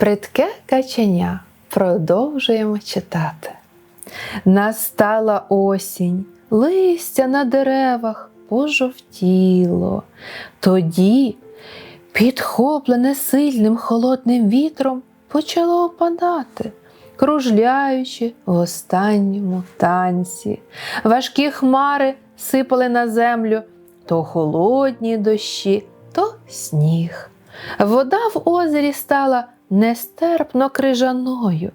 Бридке каченя. Продовжуємо читати. Настала осінь, листя на деревах пожовтіло. Тоді, підхоплене сильним холодним вітром, почало опадати, кружляючи в останньому танці. Важкі хмари сипали на землю то холодні дощі, то сніг. Вода в озері стала нестерпно крижаною,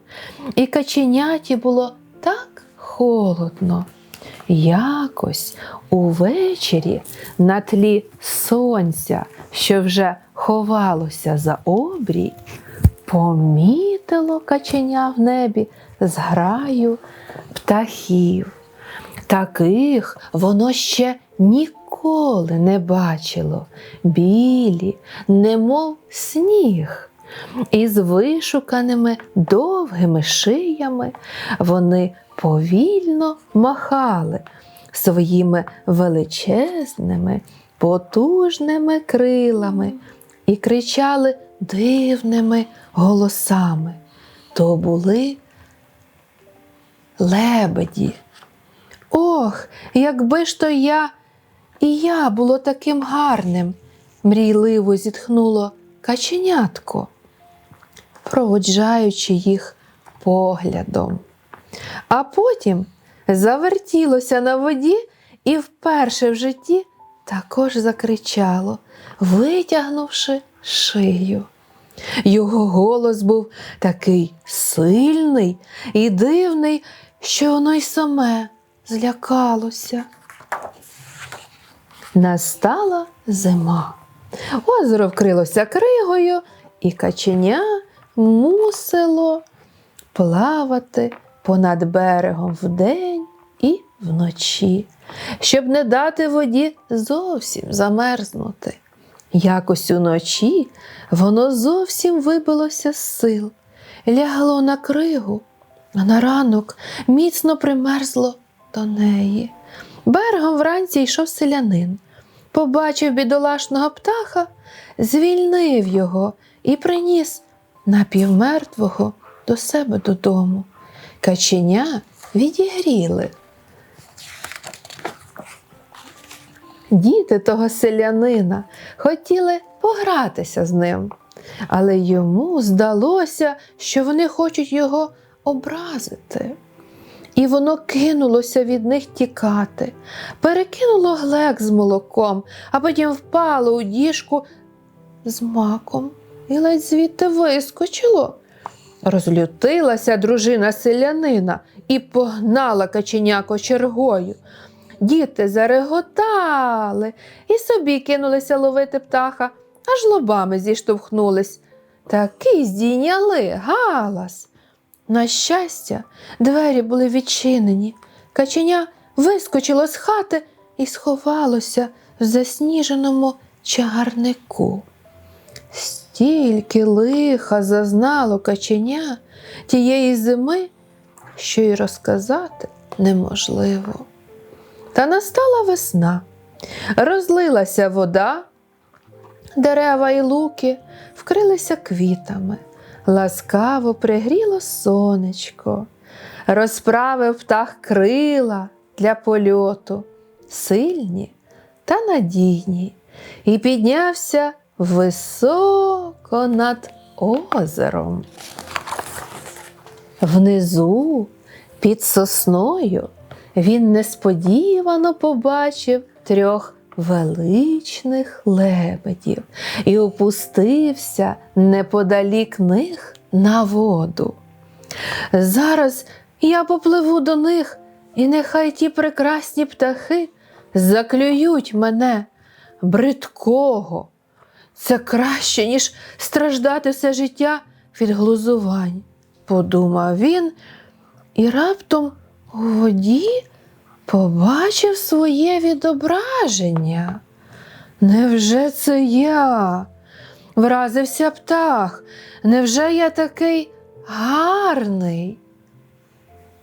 і каченяті було так холодно. Якось увечері на тлі сонця, що вже ховалося за обрій, помітило каченя в небі зграю птахів. Таких воно ще ніколи не бачило, білі, немов сніг. Із вишуканими довгими шиями вони повільно махали своїми величезними, потужними крилами і кричали дивними голосами. То були лебеді. Ох, якби ж то я і я було таким гарним, мрійливо зітхнуло каченятко, проводжаючи їх поглядом. А потім завертілося на воді і вперше в житті також закричало, витягнувши шию. Його голос був такий сильний і дивний, що воно й саме злякалося. Настала зима. Озеро вкрилося кригою, і каченя мусило плавати понад берегом вдень і вночі, щоб не дати воді зовсім замерзнути. Якось уночі воно зовсім вибилося з сил, лягло на кригу, а на ранок міцно примерзло до неї. Берегом вранці йшов селянин, побачив бідолашного птаха, звільнив його і приніс напівмертвого до себе додому. Каченя відігріли. Діти того селянина хотіли погратися з ним, але йому здалося, що вони хочуть його образити. І воно кинулося від них тікати, перекинуло глек з молоком, а потім впало у діжку з маком і ледь звідти вискочило. Розлютилася дружина селянина і погнала каченя кочергою. Діти зареготали і собі кинулися ловити птаха, аж лобами зіштовхнулись. Такий здійняли галас. На щастя, двері були відчинені. Каченя вискочило з хати і сховалося в засніженому чагарнику. Стільки лиха зазнало каченя тієї зими, що й розказати неможливо. Та настала весна, розлилася вода, дерева і луки вкрилися квітами, ласкаво пригріло сонечко, розправив птах крила для польоту, сильні та надійні, і піднявся високо над озером. Внизу, під сосною, він несподівано побачив трьох величних лебедів і опустився неподалік них на воду. Зараз я попливу до них, і нехай ті прекрасні птахи заклюють мене бридкого. Це краще, ніж страждати все життя від глузувань, подумав він і раптом у воді побачив своє відображення. Невже це я? Вразився птах. Невже я такий гарний?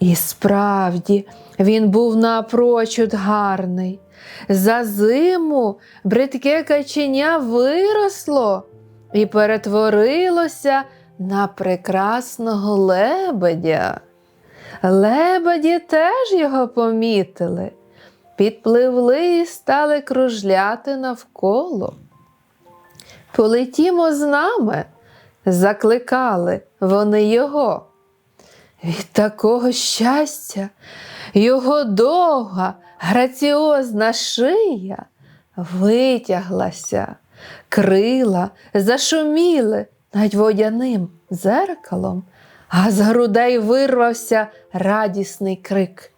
І справді він був напрочуд гарний. За зиму бридке каченя виросло і перетворилося на прекрасного лебедя. Лебеді теж його помітили, підпливли і стали кружляти навколо. Полетімо з нами, закликали вони його. Від такого щастя його довга, граціозна шия витяглася, крила зашуміли над водяним дзеркалом, а з грудей вирвався радісний крик.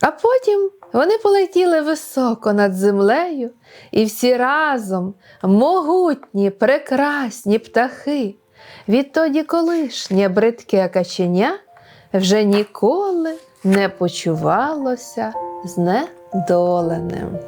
А потім вони полетіли високо над землею, і всі разом, могутні, прекрасні птахи, відтоді колишнє бридке каченя вже ніколи не почувалося знедоленим.